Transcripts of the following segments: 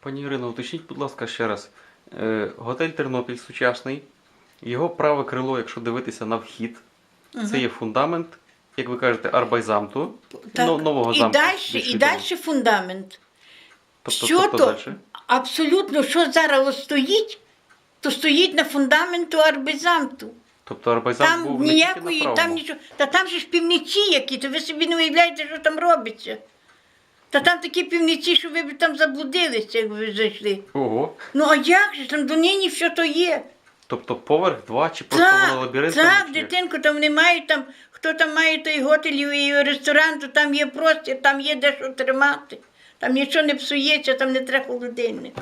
Пані Ірино, уточніть, будь ласка, ще раз. Е, Готель Тернопіль сучасний, його праве крило, якщо дивитися на вхід, це є фундамент, як ви кажете, Арбайзамту, но- нового і замку. далі, і далі фундамент. Тобто, що тобто то дальше? абсолютно, що зараз стоїть, то стоїть на фундаменту арбезамту. Тобто Арбайзамт Там був не тільки на ніякої, правому. там нічого. Та там же ж півничі які, то ви собі не уявляєте, що там робиться. Та там такі півниці, що ви б там заблудилися, як ви зайшли. Ого. Ну а як же там до нині все то є? Тобто поверх, два чи просто воно лабіринтом? так, чи як? дитинку, там не мають там, хто там має той готель і ресторан, то там є простір, там є де що тримати. Там нічого не псується, там не треба холодильник.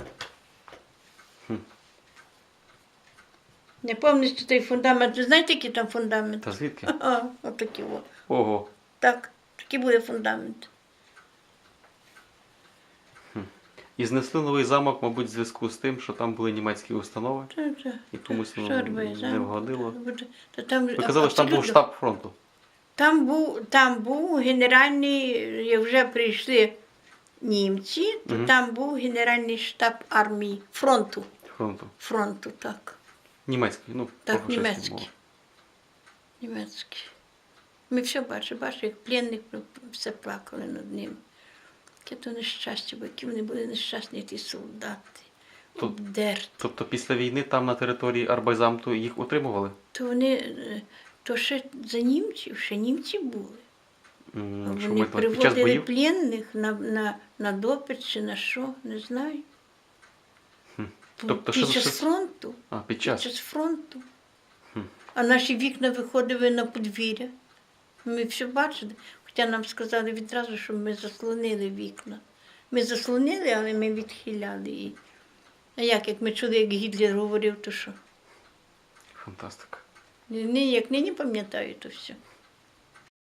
Не повністю той фундамент. Ви знаєте, який там фундамент? Та звідки? Ага, отакий о. Ого. Так, такий буде фундамент. І знесли новий замок, мабуть, в зв'язку з тим, що там були німецькі установи, Та, та. і комусь ну, не вгодило. Та там, Ви казали, що там був штаб фронту. Там був, там був генеральний, як вже прийшли німці, то Мгм. там був генеральний штаб армії фронту. Фронту. Фронту, так. Німецький, ну, Так, німецький. мова. Німецький. Ми все бачили, бачили, як пленник все плакали над ним. Яке то нещастя, бо які вони були нещасні, ті солдати. Обдерті. Тобто після війни там на території Арбайзамту їх утримували? То вони, е, то ще за німців, ще німці були. Що Вони час приводили пленних на, на, на допит чи на що, не знаю. Тобто, під час що- фронту. А, під Під час. час фронту. А наші вікна виходили на подвір'я. Ми все бачили. Хоча нам сказали відразу, що ми заслонили вікна. Ми заслонили, але ми відхиляли її. А як, як ми чули, як Гітлер говорив, то що? Фантастика. Ні, як нині пам'ятаю, то все.